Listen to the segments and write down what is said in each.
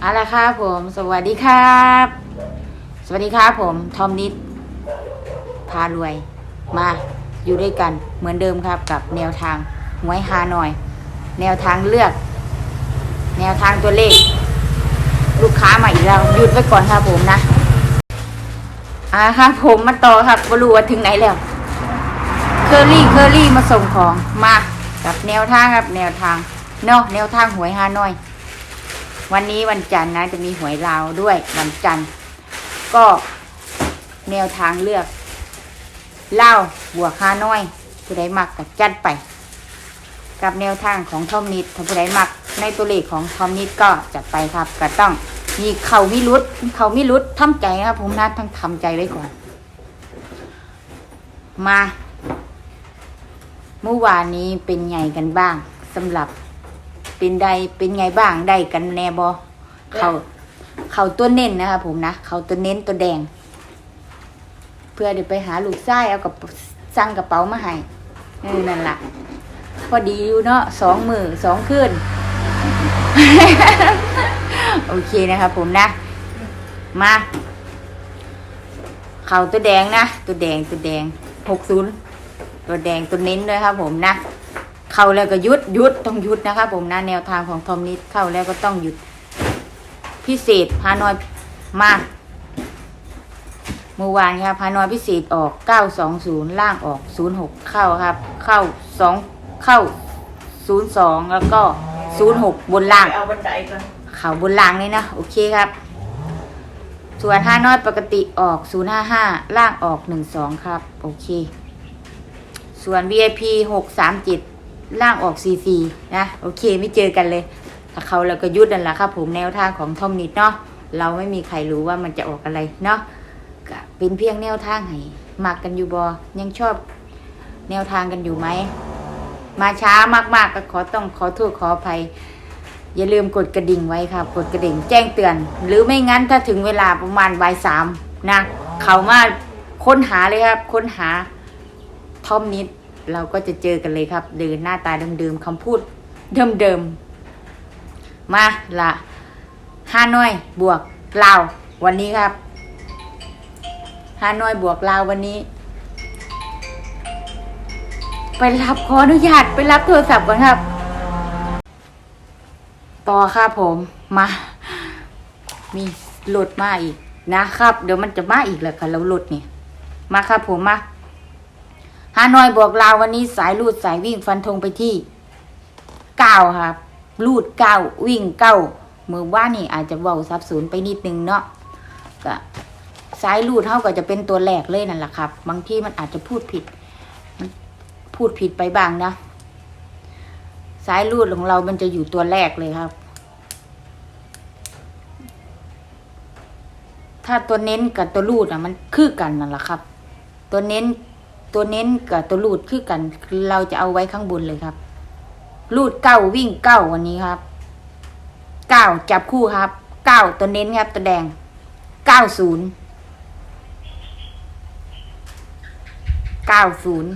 เอาละครับผม สวัสดีครับ สวัสดีครับผม ทอมนิด พารวย มาอยู่ด้วยกันเหมือนเดิมครับกับแนวทางหวยฮานอย แนวทางเลือก แนวทางตัวเลข ลูกค้ามาอีกแล้วหยุดไว้ก่อนครับผมนะอ่าครับผมมาต่อครับบรูว่าถึงไหนแล้วเคอรี่เคอรี่มาส่งของมากับแนวทางครับแนวทางเนาะแนวทางหวยฮานอย วันนี้วันจันทร์นะจะมีหวยลาวด้วยวันจันทร์ก็แนวทางเลือกเล่าวบวกฮานอยผู้ใดมักกับจัดไป กับแนวทางของทอมนิดถ้าผู้ใดมักในตัวเลขของทอมนิดก็จัดไปครับก็ต้องมีเขามิรุดเขามิรุดทำใจครับผมนะต้องทำใจไว้ก่อน มาเมื่อวานนี้เป็นไงกันบ้างสำหรับ เป็นใดเป็นไงบ้างได้กันแน่บอเขาเขาตัวเน้นนะครับผมนะเขาตัวเน้นตัวแดง เพื่อเดี๋ยวไปหาลูกไส้เอากับสั่งกระเป๋ามาให้เออนั่นละพอดีอยู่เนาะสองมือสองคืนโอเคนะครับผมนะ มาเขาตัวแดงนะ ตัวแดงตัวแดงหกศูนย์ตัวแดงตัวเน้นด้วยครับผมนะ เข้าแล้วก็หยุดหยุดต้องหยุดนะครับผมนะแนวทางของทอมนิดเข้าแล้วก็ต้องหยุด พิเศษพานอยมาเมื่อวานครับพานอยพิเศษออก 920 ล่างออก 06 เข้าครับ เข้า 2 เข้า 02 แล้วก็ 06 บนล่าง เอาบันไดก่อนเขาบนล่างนี่นะ โอเคครับ ส่วนห้าน้อยปกติออก 055 ล่างออก 12 ครับ โอเค ส่วน VIP 637 ล่างออก44นะ โอเคไม่เจอกันเลย ถ้าเขาเราก็ยุดนั่นแหละครับผมแนวทางของทอมนิดเนาะเราไม่มีใครรู้ว่ามันจะออกอะไรเนาะก็เป็นเพียงแนวทางให้มักกันอยู่บอยังชอบแนวทางกันอยู่ไหม มาช้ามากๆก็ขอต้องขอโทษขออภัย อย่าลืมกดกระดิ่งไว้ครับ กดกระดิ่งแจ้งเตือน หรือไม่งั้นถ้าถึงเวลาประมาณบ่ายสามนะ เขามาค้นหาเลยครับ ค้นหาทอมนิด เราก็จะเจอกันเลยครับ เดินหน้าตาเดิมๆคำพูดเดิมๆมาละฮานอยบวกลาววันนี้ครับฮานอยบวกลาววันนี้ ไปรับขออนุญาตไปรับโทรศัพท์ก่อนครับ ต่อครับผมมา มีหลุดมาอีกนะครับ เดี๋ยวมันจะมาอีกแหละค่ะแล้วหลุดเนี่ยมาครับผมมา ฮานอยบอกลาววันนี้สายลูดสายวิ่งฟันธงไปที่เก้าครับลูดเก้าวิ่งเก้ามือว่านี่อาจจะเว้าสับสนไปนิดนึงเนาะก็สายลูดเท่าก็จะเป็นตัวแรกเลยนั่นแหละครับบางที่มันอาจจะพูดผิด พูดผิดไปบ้างนะสายรูดของเรามันจะอยู่ตัวแรกเลยครับ ถ้าตัวเน้นกับตัวรูดอะมันคือกันนั่นแหละครับ ตัวเน้น ตัวเน้นกับตัวรูดคือกัน เราจะเอาไว้ข้างบนเลยครับ รูดเก้าวิ่งเก้าวันนี้ครับเก้าจับคู่ครับเก้าตัวเน้นครับตัวแดงเก้าศูนย์เก้าศูนย์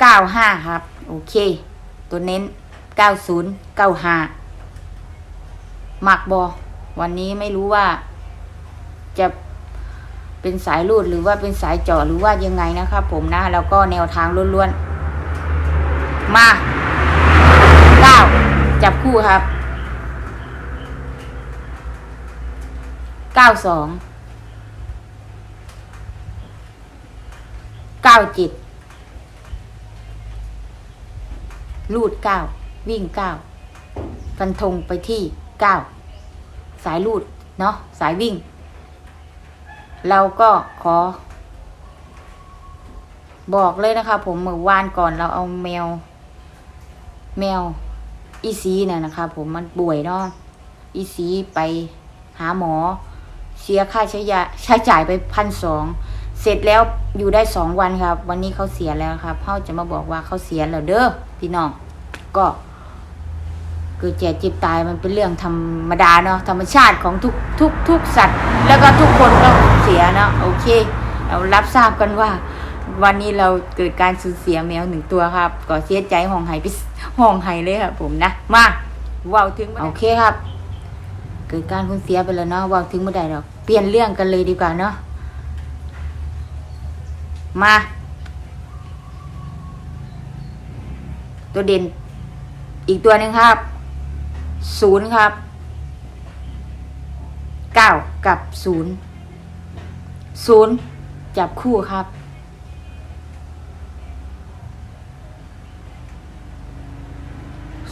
เก้าห้าครับ โอเค ตัวเน้น90 95มักบอวันนี้ไม่รู้ว่าจะ เป็นสายรูดหรือว่าเป็นสายเจาะหรือว่ายังไงนะครับผมนะ แล้วก็แนวทางล้วนๆ มา9จับคู่ครับ92 97ลูดเก้าวิ่งเก้าฟันธงไปที่เก้าสายลูด เนาะสายวิ่ง เราก็ขอ บอกเลยนะคะ ผมเมื่อวานก่อนเราเอาแมว แมว อีซีเนี่ยนะคะ ผมมันป่วยเนาะอีซีไปหาหมอ เสียค่าใช้ยาใช้จ่ายไปพันสองเสร็จแล้วอยู่ได้สองวันครับ วันนี้เขาเสียแล้วครับเขาจะมาบอกว่าเขาเสียแล้วเด้อพี่น้องก็ เกิดแก่เจ็บตายมันเป็นเรื่องธรรมดาเนาะธรรมชาติของทุกทุกทุกสัตว์ แล้วก็ทุกคนก็เสียเนาะโอเค เรารับทราบกันว่า วันนี้เราเกิดการสูญเสียแมวหนึ่งตัวครับ ก็เสียใจห้องไห้ไปห้องไห้เลยครับผมนะมาเว้าถึงโอเคครับกิดการสูญเสียไปแล้วเนาะเว่าถึงเมื่อใดหรอกเปลี่ยนเรื่องกันเลยดีกว่าเนาะมา ตัวเด่นอีกตัวหนึ่งครับ ศูนย์ครับเก้ากับศูนย์ศูนย์จับคู่ครับ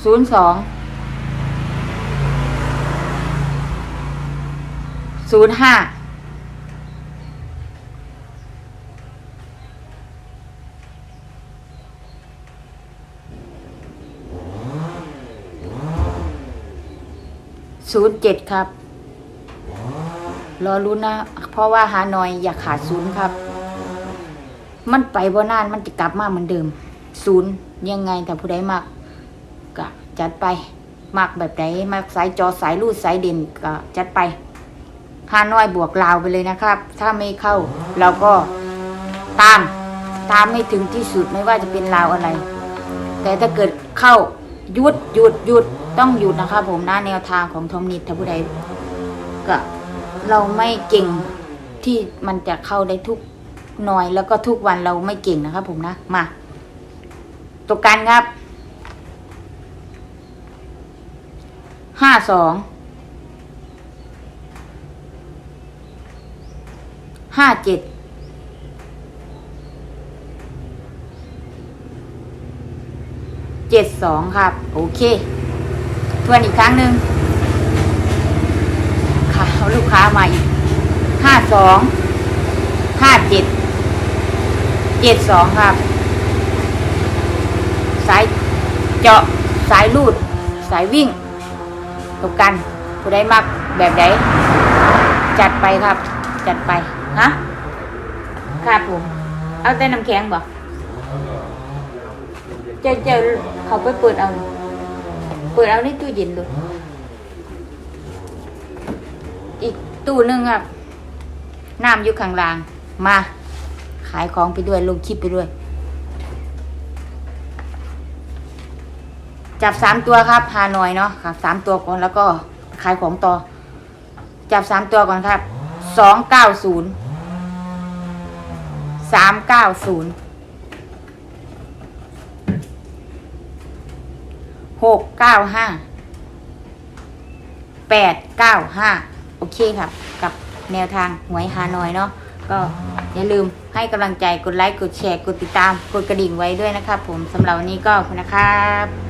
ศูนย์สองศูนย์ห้า ศูนย์เจ็ดครับ รอรุ้นนะ เพราะว่าฮานอยอย่าขาดศูนย์ครับ มันไปบ่นานมันจะกลับมาเหมือนเดิม ศูนย์ยังไงแต่ผู้ใดมากก็จัดไปมักแบบไหนมักสายจอสายรูดสายเด่นก็จัดไปฮานอยบวกลาวไปเลยนะครับ ถ้าไม่เข้าเราก็ตาม ตามให้ถึงที่สุดไม่ว่าจะเป็นลาวอะไร แต่ถ้าเกิดเข้า หยุดหยุดหยุดต้องหยุดนะครับผมนะแนวทางของทอมนิดถ้าผู้ใดก็เราไม่เก่งที่มันจะเข้าได้ทุกหน่อยแล้วก็ทุกวันเราไม่เก่งนะครับผมนะมาตัวกันครับห้าสองห้าเจ็ด เจ็ดสองครับ โอเคทวนอีกครั้งหนึ่งค่ะลูกค้ามาอีกห้าสองห้าเจ็ดเจ็ดสองครับ สายเจาะสายลูด สายวิ่งตกกันผู้ใดมักแบบใดจัดไปครับ จัดไปฮะครับผม เอาแต่น้ำแข็งบ่ เจะจะเขาไปเปิดเอา เปิดเอาในตู้เย็นดูอีกตู้หนึ่งครับน้ำอยู่ข้างล่าง มา ขายของไปด้วยลงคลิปไปด้วย จับสามตัวครับฮาหน่อยเนาะครับสามตัวก่อนแล้วก็ขายของต่อ จับสามตัวก่อนครับสองเก้าศูนย์สามเก้าศูนย์ หกเก้าห้าแปดเก้าห้าโอเคครับกับแนวทางหวยฮานอยเนาะก็อย่าลืมให้กำลังใจกดไลค์กดแชร์กดติดตามกดกระดิ่งไว้ด้วยนะครับผมสำหรับวันนี้ก็คุณนะครับ